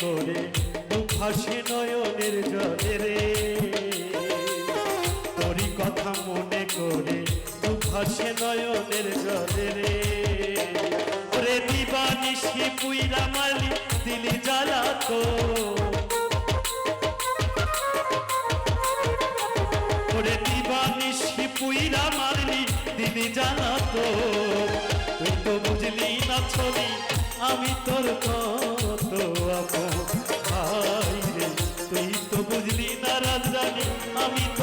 করে দুভাসে নয়নের জলে রে। তোরই কথা মনে করে দুভাসে নয়নের জলে রে। ওরে দিবানিশি পুইরা মালি, দিলি জ্বালা তো। ওরে দিবানিশি পুইরা মারলি দিলি জ্বালা তো। তুই তো বুঝলি না ছবি, আমি তোর কত আপন আই রে তুই তো বুঝলি না রাজরানী আমি তোর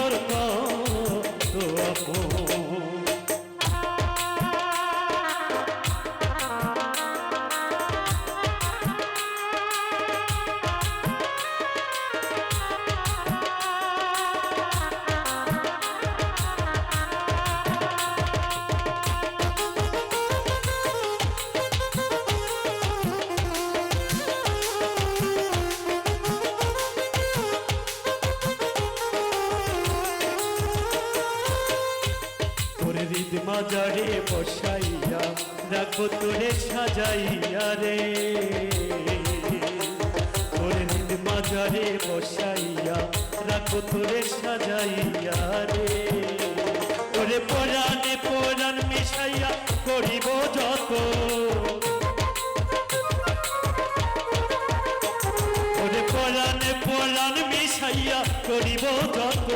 তোর হৃদ মাজারে বসাইয়া রাখব তোরে সাজাইয়া রে। তোর হৃদ মাজারে বসাইয়া রাখব তোরে সাজাইয়া রে। তোরে পরাণে পরাণ মিশাইয়া করিব যত। ওরে পরাণে পরাণ মিশাইয়া করিব যত।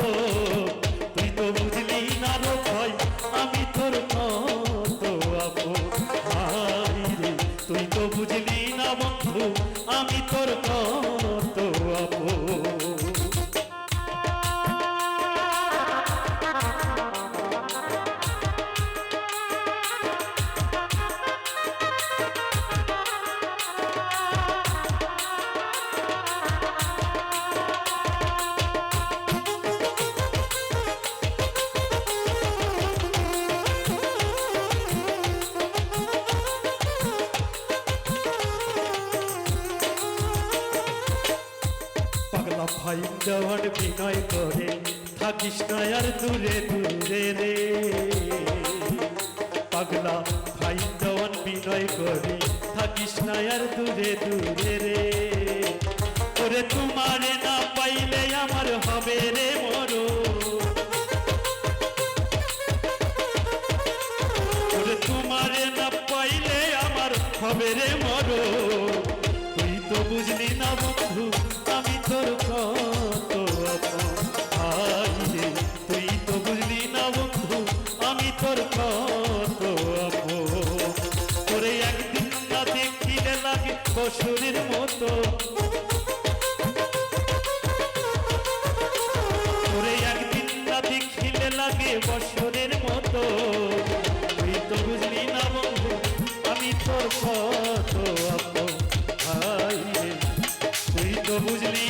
ভাই দেওয়ার বিনয় করে, থাকিস না আর দূরে দূরে রে। পাগলা ভাই দেওয়ান বিনয় করে, থাকিস না আর দূরে দূরে রে। ওরে তোমারে না পাইলে আমার হবে রে মরো তোমারে না পাইলে আমার হবে রে মরো বসুরের মতো। তোরে একদিন না দেখিলে লাগে বছরের মতো। তুই তো বুঝলি না বন্ধু, আমি তোর কত আপন তুই তো বুঝলি